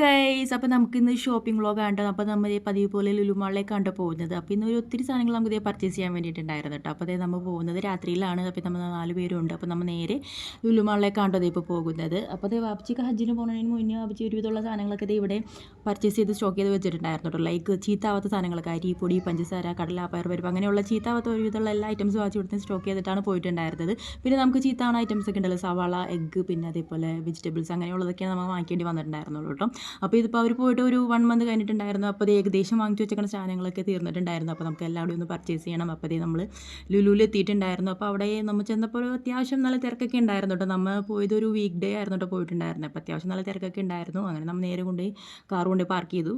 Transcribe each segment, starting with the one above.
Guys അപ്പോൾ നമുക്ക് ഇന്ന് ഷോപ്പിംഗ് വ്ളോഗ് ആണ് അപ്പോൾ നമ്മൾ പതിവ് പോലെ ലുലുമാളിലേക്കാണ് പോകുന്നത്. അപ്പോൾ ഇന്ന് ഒത്തിരി സാധനങ്ങൾ നമുക്ക് ഇതേ പർച്ചേസ് ചെയ്യാൻ വേണ്ടിയിട്ടുണ്ടായിരുന്നു കേട്ടോ അപ്പോൾ നമ്മൾ പോകുന്നത് രാത്രിയിലാണ്. അപ്പോൾ നമ്മൾ നാല് പേരുണ്ട്. അപ്പോൾ നമ്മൾ നേരെ ലുലുമാളിലേക്കാണ് അതേ ഇപ്പോൾ പോകുന്നത്. അപ്പോൾ അതേ വാപ്പിച്ചിക്ക് ഹജ്ജിന് പോകുന്നതിന് മുന്നേ വാപ്പിച്ചി ഒരുവിധമുള്ള സാധനങ്ങളൊക്കെ ദേ ഇവിടെ പർച്ചേസ് ചെയ്ത് സ്റ്റോക്ക് ചെയ്ത് വെച്ചിട്ടുണ്ടായിരുന്നു കേട്ടോ ലൈക്ക് ചീത്താവാത്ത സാധനങ്ങളൊക്കെ അരി പൊടി പഞ്ചസാര കടല പയർ പരിപ്പ് അങ്ങനെയുള്ള ചീത്താവാത്ത ഒരുവിധമുള്ള എല്ലാ ഐറ്റംസും വാച്ച് കൊടുത്ത് സ്റ്റോക്ക് ചെയ്തിട്ടാണ് പോയിട്ടുണ്ടായിരുന്നത്. പിന്നെ നമുക്ക് ചീത്താവണ ഐറ്റംസ് ഒക്കെ ഉണ്ടല്ലോ. സവാള എഗ്ഗ് പിന്നെ അതേപോലെ വെജിറ്റബിൾസ് അങ്ങനെയുള്ളതൊക്കെയാണ് നമ്മൾ വാങ്ങിക്കേണ്ടി വന്നിട്ടുണ്ടായിരുന്നുള്ളൂ കേട്ടോ അപ്പോൾ ഇതിപ്പോൾ അവർ പോയിട്ട് ഒരു വൺ മന്ത് കഴിഞ്ഞിട്ടുണ്ടായിരുന്നു. അപ്പോൾ അത് ഏകദേശം വാങ്ങിച്ചു വെച്ചിരിക്കുന്ന സാധനങ്ങളൊക്കെ തീർന്നിട്ടുണ്ടായിരുന്നു. അപ്പോൾ നമുക്ക് എല്ലാവരും ഒന്ന് പർച്ചേസ് ചെയ്യണം. അപ്പോൾ അതേ നമ്മൾ ലുലുവിൽ എത്തിയിട്ടുണ്ടായിരുന്നു. അപ്പോൾ അവിടെ നമ്മൾ ചെന്നപ്പോൾ അത്യാവശ്യം നല്ല തിരക്കൊക്കെ ഉണ്ടായിരുന്നു കേട്ടോ. നമ്മൾ പോയത് ഒരു വീക്ക് ഡേ ആയിരുന്നു കേട്ടോ പോയിട്ടുണ്ടായിരുന്നു അപ്പോൾ അത്യാവശ്യം നല്ല തിരക്കൊക്കെ ഉണ്ടായിരുന്നു. അങ്ങനെ നമ്മൾ നേരെ കൊണ്ടുപോയി കാർ കൊണ്ടുപോയി പാർക്ക് ചെയ്തു.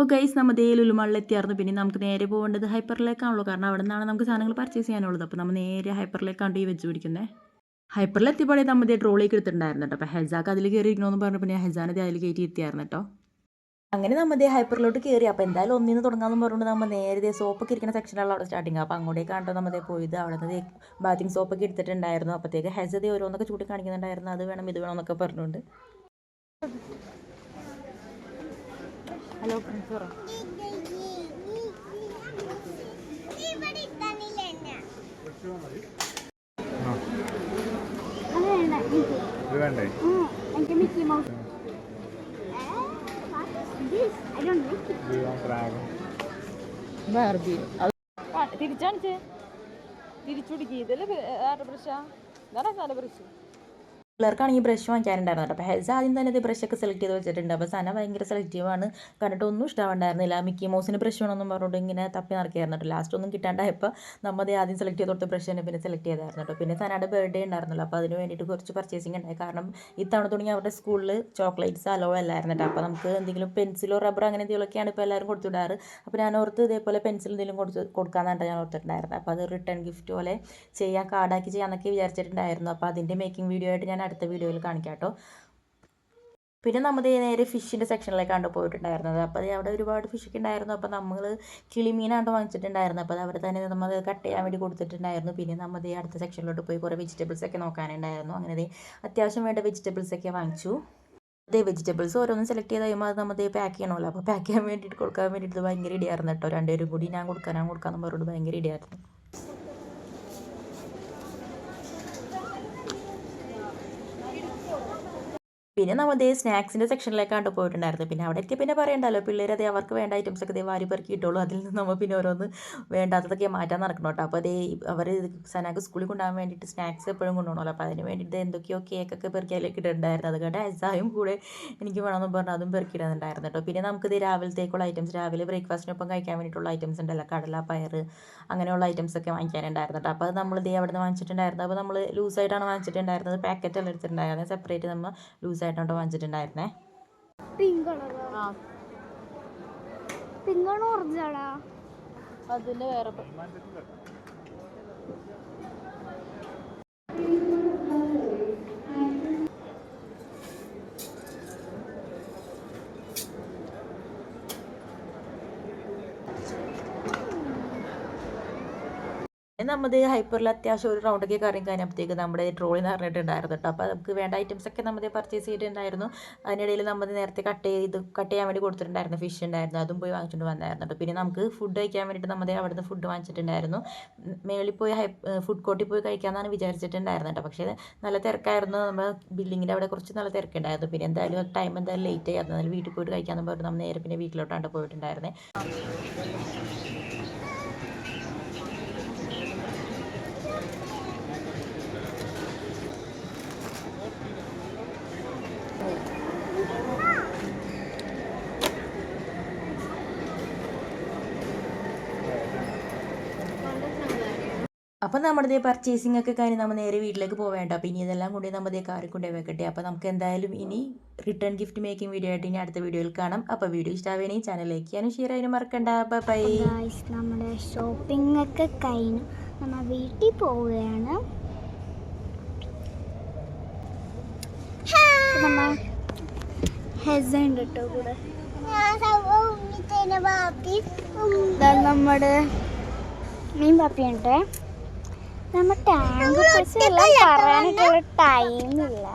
അപ്പോൾ ഗൈസ് നമ്മൾ ദേ ലുലുമാളിൽ എത്തിയായിരുന്നു. പിന്നെ നമുക്ക് നേരെ പോകേണ്ടത് ഹൈപ്പറിലേക്കാണല്ലോ. കാരണം അവിടെ നിന്നാണ് നമുക്ക് സാധനങ്ങൾ പർച്ചേസ് ചെയ്യാനുള്ളത്. അപ്പോൾ നമ്മൾ നേരെ ഹൈപ്പറിലേക്കാണ് ഈ വെച്ച് പിടിക്കുന്നത് ഹൈപ്പറിൽ എത്തിയപ്പോഴേ നമ്മൾ ഇതേ ട്രോളിലേക്ക് എടുത്തിട്ടുണ്ടായിരുന്നു കേട്ടോ. അപ്പോൾ ഹെസാക്ക് അതിൽ കയറിയിരിക്കണമെന്ന് പറഞ്ഞപ്പോൾ ഞാൻ ഹെസാനത് അതിൽ കയറ്റി എത്തിയായിരുന്നു കേട്ടോ. അങ്ങനെ നമ്മൾ ഹൈപ്പറിലോട്ട് കയറി. അപ്പോൾ എന്തായാലും ഒന്നിന്ന് തുടങ്ങാമെന്ന് പറഞ്ഞുകൊണ്ട് നമ്മൾ ദേ സോപ്പൊക്കെ ഇരിക്കുന്ന സെക്ഷനാണ് അവിടെ സ്റ്റാർട്ടിങ് അപ്പോൾ അങ്ങോട്ടേക്കാണ് നമ്മൾ പോയത്? അവിടെ നിന്ന് ബാത്തിങ് സോപ്പൊക്കെ എടുത്തിട്ടുണ്ടായിരുന്നു. അപ്പോഴത്തേക്ക് ഹെസ ദേ ഓരോന്നൊക്കെ ചൂട്ടി കാണിക്കുന്നുണ്ടായിരുന്നു അത് വേണം ഇത് വേണം എന്നൊക്കെ പറഞ്ഞുകൊണ്ട് ഹലോ പ്രിൻസ് പറ അത് വേണ്ട എനിക്ക് ഇത് വേണ്ടേ ഉം, എനിക്ക് Mickey Mouse I don't like friends Barbie. തിരിച്ചാണിച്ചേ. തിരിച്ചുടിക്കുക ഇതല്ലേ ബ്രഷാ ഇതാണ് സാല ബ്രഷ് പിള്ളേർക്കാണെങ്കിൽ ബ്രഷ് വാങ്ങിക്കാനുണ്ടായിരുന്നു അപ്പോൾ ഹെൽസ് ആദ്യം തന്നെ ഇത് ബ്രഷൊക്കെ സെലക്ട് ചെയ്ത് വെച്ചിട്ടുണ്ട്. അപ്പോൾ സന ഭയങ്കര സെലക്റ്റീവാണ് കണ്ടിട്ട് ഒന്നും ഇഷ്ടമുണ്ടായിരുന്നില്ല മിക്കി മോസിന് ബ്രഷ് വേണമെന്നും പറഞ്ഞുകൊണ്ട് ഇങ്ങനെ തപ്പി നടക്കുകയായിരുന്നു കേട്ടോ. ലാസ്റ്റ് ഒന്നും കിട്ടാണ്ടായപ്പോൾ നമ്മൾ ആദ്യം സെലക്ട് ചെയ്ത് കൊടുത്ത ബ്രഷ് തന്നെ പിന്നെ സെലക്ട് ചെയ്തായിരുന്നു കേട്ടോ. പിന്നെ സനയുടെ ബർത്ത്ഡേ ഉണ്ടായിരുന്നല്ലോ. അപ്പോൾ അതിന് വേണ്ടിയിട്ട് കുറച്ച് പർച്ചേസിങ് ഉണ്ടായി. കാരണം ഇത്തവണ തുടങ്ങി അവരുടെ സ്കൂളിൽ ചോക്ലേറ്റ്സ് അലോ അല്ലായിരുന്നു കേട്ടോ. അപ്പോൾ നമുക്ക് എന്തെങ്കിലും പെൻസിലോ റബ്ബറോ അങ്ങനെ എന്തെങ്കിലുമൊക്കെയാണ് ഇപ്പോൾ എല്ലാവരും കൊടുത്തുവിടാറ്. അപ്പോൾ ഞാൻ ഓർത്ത് ഇതേപോലെ പെൻസിൽ എന്തെങ്കിലും കൊടുത്ത് കൊടുക്കാമെന്നാണ് ഞാൻ ഓർത്തിട്ടുണ്ടായിരുന്നത്. അപ്പോൾ അത് റിട്ടേൺ ഗിഫ്റ്റ് പോലെ ചെയ്യാൻ കാർഡാക്കി ചെയ്യാമെന്നൊക്കെ വിചാരിച്ചിട്ടുണ്ടായിരുന്നു. അപ്പോൾ അതിന്റെ മേക്കിംഗ് വീഡിയോ ആയിട്ട് ഞാൻ അടുത്ത വീഡിയോയിൽ കാണിക്കാം കേട്ടോ. പിന്നെ നമ്മൾ നേരെ ഫിഷിന്റെ സെക്ഷനിലേക്കാണ് പോയിട്ടുണ്ടായിരുന്നത്. അപ്പോൾ അവിടെ ഒരുപാട് ഫിഷൊക്കെ ഉണ്ടായിരുന്നു. അപ്പോൾ നമ്മൾ കിളിമീനാണ്ട് വാങ്ങിച്ചിട്ടുണ്ടായിരുന്നത് അപ്പോൾ അവർ തന്നെ നമ്മൾ കട്ട് ചെയ്യാൻ വേണ്ടി കൊടുത്തിട്ടുണ്ടായിരുന്നു. പിന്നെ നമ്മൾ അടുത്ത സെക്ഷനിലോട്ട് പോയി കുറേ വെജിറ്റബിൾസ് ഒക്കെ നോക്കാനുണ്ടായിരുന്നു. അങ്ങനെ അത്യാവശ്യം വേണ്ട വെജിറ്റബിൾസ് ഒക്കെ വാങ്ങിച്ചു. അതേ വെജിറ്റബിൾസ് ഓരോന്നും സെലക്ട് ചെയ്ത് കഴിയുമ്പോൾ അത് നമ്മൾ പാക്ക് ചെയ്യണമല്ലോ. അപ്പോൾ പാക്ക് ചെയ്യാൻ വേണ്ടിയിട്ട് കൊടുക്കാൻ വേണ്ടിയിട്ട് ഭയങ്കര ഇടിയായിരുന്നു കേട്ടോ. രണ്ടുപേരും കൂടി ഞാൻ കൊടുക്കാനാണ് കൊടുക്കാമെന്ന് പറഞ്ഞിട്ട് ഭയങ്കര ഇടിയായിരുന്നു. പിന്നെ നമ്മൾ ദേ സ്നാക്സിന്റെ സെക്ഷനിലേക്കാണ്ട് പോയിട്ടുണ്ടായിരുന്നത് പിന്നെ അവിടെ എത്തി പിന്നെ പറയണ്ടല്ലോ പിള്ളേർ അതേ അവർക്ക് വേണ്ട ഐറ്റംസ് ഒക്കെ ദേ വാരി പെറുക്കി ഇട്ടോളൂ. അതിൽ നിന്ന് നമ്മൾ പിന്നെ ഓരോന്ന് വേണ്ടാത്തതൊക്കെ മാറ്റാൻ നടക്കണം കേട്ടോ അപ്പോൾ അതേ അവർ സനാക്ക് സ്കൂളിൽ കൊണ്ടുപോകാൻ വേണ്ടിയിട്ട് സ്നാക്സ് എപ്പോഴും കൊണ്ടുപോകണമല്ലോ അപ്പോൾ അതിന് വേണ്ടിയിട്ട് എന്തൊക്കെയോ കേക്കൊക്കെ പെറുക്കി അതിലേക്ക് ഇട്ടിട്ടുണ്ടായിരുന്നു. അത് കേട്ടോ എസായും കൂടെ എനിക്ക് വേണമെന്ന് പറഞ്ഞാൽ അതും പെറുക്കിയിടുന്നുണ്ടായിരുന്നു കേട്ടോ. പിന്നെ നമുക്ക് ഇത് രാവിലത്തേക്കുള്ള ഐറ്റംസ് രാവിലെ ബ്രേക്ക്ഫാസ്റ്റിനൊപ്പം കഴിക്കാൻ വേണ്ടിയിട്ടുള്ള ഐറ്റംസ് ഉണ്ടല്ലോ. കടല പയർ അങ്ങനെയുള്ള ഐറ്റംസ് ഒക്കെ വാങ്ങിക്കാനുണ്ടായിരുന്നു കേട്ടോ. അപ്പോൾ അത് നമ്മൾ ഇതേ അവിടെ നിന്ന് വാങ്ങിച്ചിട്ടുണ്ടായിരുന്നു. അപ്പോൾ നമ്മൾ ലൂസായിട്ടാണ് വാങ്ങിച്ചിട്ടുണ്ടായിരുന്നത്. പാക്കറ്റ് എല്ലാം എടുത്തിട്ടുണ്ടായിരുന്നത്. സെപ്പറേറ്റ് നമ്മൾ ലൂസായിട്ടാണ് വാങ്ങിച്ചിട്ടുണ്ടായിരുന്നേ? അതിന്റെ വേറെ നമ്മൾ ഹൈപ്പറിൽ അത്യാവശ്യം ഒരു റൗണ്ടൊക്കെ കറങ്ങി കഴിഞ്ഞപ്പോഴത്തേക്ക് നമ്മുടെ ട്രോളി നിറഞ്ഞിട്ടുണ്ടായിരുന്നു കേട്ടോ അപ്പോൾ നമുക്ക് വേണ്ട ഐറ്റംസ് ഒക്കെ നമ്മൾ പർച്ചേസ് ചെയ്തിട്ടുണ്ടായിരുന്നു. അതിനിടയിൽ നമ്മൾ നേരത്തെ കട്ട് ചെയ്ത് കട്ട് ചെയ്യാൻ വേണ്ടി കൊടുത്തിട്ടുണ്ടായിരുന്നു ഫിഷ് ഉണ്ടായിരുന്നു. അതും പോയി വാങ്ങിച്ചുകൊണ്ട് വന്നായിരുന്നു കേട്ടോ പിന്നെ നമുക്ക് ഫുഡ് കഴിക്കാൻ വേണ്ടിയിട്ട് നമ്മുടെ അവിടുന്ന് ഫുഡ് വാങ്ങിച്ചിട്ടുണ്ടായിരുന്നു. മേളിൽ പോയി ഹൈ ഫുഡ് കോർട്ടിൽ പോയി കഴിക്കാമെന്നാണ് വിചാരിച്ചിട്ടുണ്ടായിരുന്നു കേട്ടോ പക്ഷേ നല്ല തിരക്കായിരുന്നു. നമ്മൾ ബിൽഡിങ്ങിന്റെ അവിടെ കുറച്ച് നല്ല തിരക്കുണ്ടായിരുന്നു. പിന്നെ എന്തായാലും ടൈം എന്തായാലും ലേറ്റ് ആയിരുന്നു എന്നാലും വീട്ടിൽ പോയിട്ട് കഴിക്കാമെന്ന് പറഞ്ഞു നമ്മൾ നേരെ പിന്നെ വീട്ടിലോട്ടാണ് പോയിട്ടുണ്ടായിരുന്നത് അപ്പം നമ്മുടെ പർച്ചേസിംഗ് ഒക്കെ കാര്യം നമ്മൾ നേരെ വീട്ടിലേക്ക് പോവേണ്ട അപ്പം ഇനി ഇതെല്ലാം കൊണ്ട് നമ്മൾ കാറി കാറിൽ കൊണ്ടുപോയി വെക്കട്ടെ. അപ്പോൾ നമുക്ക് എന്തായാലും ഇനി റിട്ടേൺ ഗിഫ്റ്റ് മേക്കിംഗ് വീഡിയോ ആയിട്ട് ഇനി അടുത്ത വീഡിയോയിൽ കാണാം. അപ്പോൾ വീഡിയോ ഇഷ്ടമാവുകയാണെങ്കിൽ ചാനൽ ലൈക്ക് ചെയ്യാനും ഷെയർ ചെയ്യാനും മറക്കണ്ട. ബൈ നമ്മുടെ ഷോപ്പിംഗ് ഒക്കെ കഴിഞ്ഞു. നമ്മൾ വീട്ടിൽ പോവുകയാണ്. നമ്മ ഹെസ ഉണ്ട് കേട്ടോ കൂടെ. നമ്മുടെ മീൻ പാപ്പിയുണ്ട് നമ്മ ടാങ്ക് പൈസ എല്ലാം പറയാനായിട്ടുള്ള ടൈമില്ല